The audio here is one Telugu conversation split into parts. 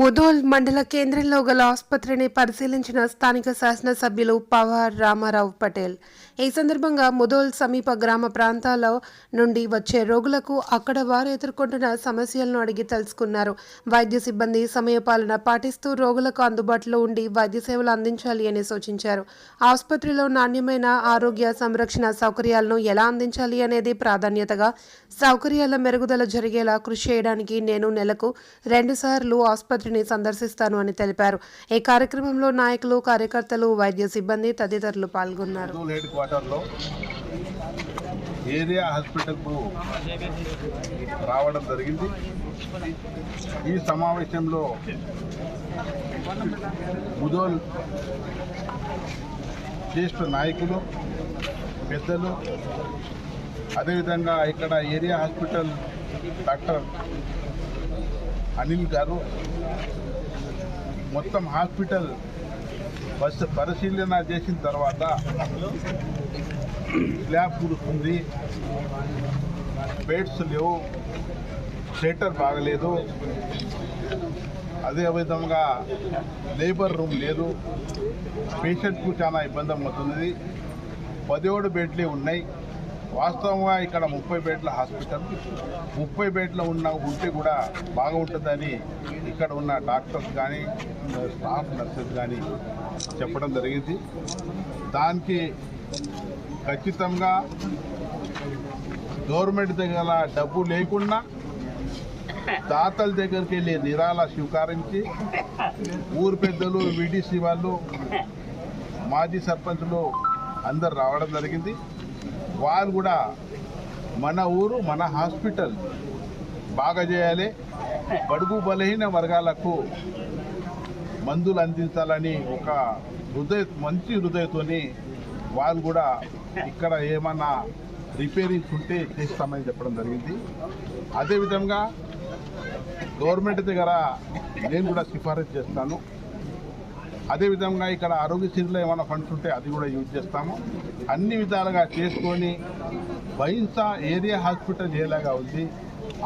ముదోల్ మండల కేంద్రంలో గల ఆసుపత్రిని పరిశీలించిన స్థానిక శాసనసభ్యులు పవార్ రామారావు పటేల్. ఈ సందర్భంగా ముదోల్ సమీప గ్రామ ప్రాంతాల నుండి వచ్చే రోగులకు అక్కడ వారు ఎదుర్కొంటున్న సమస్యలను అడిగి తెలుసుకున్నారు. వైద్య సిబ్బంది సమయపాలన పాటిస్తూ రోగులకు అందుబాటులో ఉండి వైద్య సేవలు అందించాలి అని సూచించారు. ఆసుపత్రిలో నాణ్యమైన ఆరోగ్య సంరక్షణ సౌకర్యాలను ఎలా అందించాలి అనేది ప్రాధాన్యతగా సౌకర్యాల మెరుగుదల జరిగేలా కృషి చేయడానికి నేను నెలకు రెండుసార్లు ఆసుపత్రిని సందర్శిస్తాను అని తెలిపారు. ఈ కార్యక్రమంలో నాయకులు కార్యకర్తలు వైద్య సిబ్బంది తదితరులు పాల్గొన్నారు. ఏరియా హాస్పిటల్కు రావడం జరిగింది. ఈ సమావేశంలో ముదోల్ జ్యేష్ఠ నాయకులు పెద్దలు అదేవిధంగా ఇక్కడ ఏరియా హాస్పిటల్ డాక్టర్ అనిల్ గారు మొత్తం హాస్పిటల్ ఫస్ట్ పరిశీలన చేసిన తర్వాత స్లాబ్ కుడుతుంది బెడ్స్ లేవు. షెటర్ బాగలేదు. అదేవిధంగా లేబర్ రూమ్ లేదు. పేషెంట్కు చాలా ఇబ్బంది అవుతుంది. పదిహేడు బెడ్లే ఉన్నాయి. వాస్తవంగా ఇక్కడ ముప్పై బెడ్ల హాస్పిటల్ ముప్పై బెడ్ల ఉన్న ఉంటే కూడా బాగుంటుందని ఇక్కడ ఉన్న డాక్టర్స్ కానీ స్టాఫ్ నర్సెస్ కానీ చెప్పడం జరిగింది. దానికి ఖచ్చితంగా గవర్నమెంట్ దగ్గర డబ్బు లేకుండా దాతల దగ్గరికి వెళ్ళి నిరాళ స్వీకరించి ఊరు పెద్దలు వీడీసీ వాళ్ళు మాజీ సర్పంచ్లు అందరు రావడం జరిగింది. వారు కూడా మన ఊరు మన హాస్పిటల్ బాగా చేయాలి. బడుగు బలహీన వర్గాలకు మందులు అందించాలని ఒక హృదయ మంచి హృదయతోని వారు కూడా ఇక్కడ ఏమన్నా రిపేరింగ్స్ ఉంటే చేస్తామని చెప్పడం జరిగింది. అదేవిధంగా గవర్నమెంట్ దగ్గర నేను కూడా సిఫారసు చేస్తాను. అదేవిధంగా ఇక్కడ ఆరోగ్యశ్రీలో ఏమైనా ఫండ్స్ ఉంటే అది కూడా యూజ్ చేస్తాము. అన్ని విధాలుగా చేసుకొని బహింసా ఏరియా హాస్పిటల్ ఏలాగా ఉంది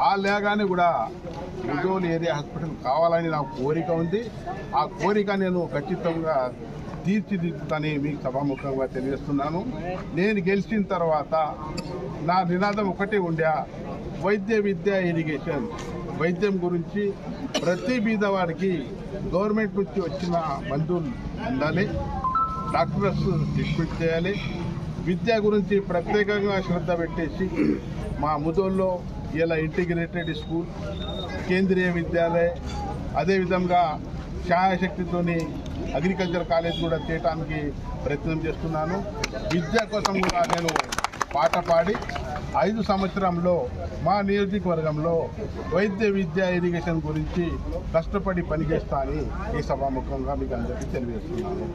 ఆ లేగానే కూడా ముజోల్ ఏరియా హాస్పిటల్ కావాలని నాకు కోరిక ఉంది. ఆ కోరిక నేను ఖచ్చితంగా తీర్చిదిద్దుతని మీకు సభాముఖంగా తెలియజేస్తున్నాను. నేను గెలిచిన తర్వాత నా నినాదం ఒకటే ఉండే వైద్య విద్య ఇరిగేషన్. వైద్యం గురించి ప్రతి బీదవాడికి గవర్నమెంట్ నుంచి వచ్చిన మందులు ఉండాలి. డాక్టర్స్ ట్రీట్మెంట్ చేయాలి. విద్య గురించి ప్రత్యేకంగా శ్రద్ధ పెట్టేసి మా ముదోల్లో ఇలా ఇంటిగ్రేటెడ్ స్కూల్ కేంద్రీయ విద్యాలయ అదేవిధంగా ఛాయాశక్తితోని అగ్రికల్చర్ కాలేజ్ కూడా చేయడానికి ప్రయత్నం చేస్తున్నాను. విద్య కోసం కూడా నేను పాట పాడి ఐదు సంవత్సరంలో మా నియోజకవర్గంలో వైద్య విద్య ఇరిగేషన్ గురించి కష్టపడి పనిచేస్తా అని ఈ సభాముఖంగా మీకు అందరికీ తెలియజేస్తున్నాను.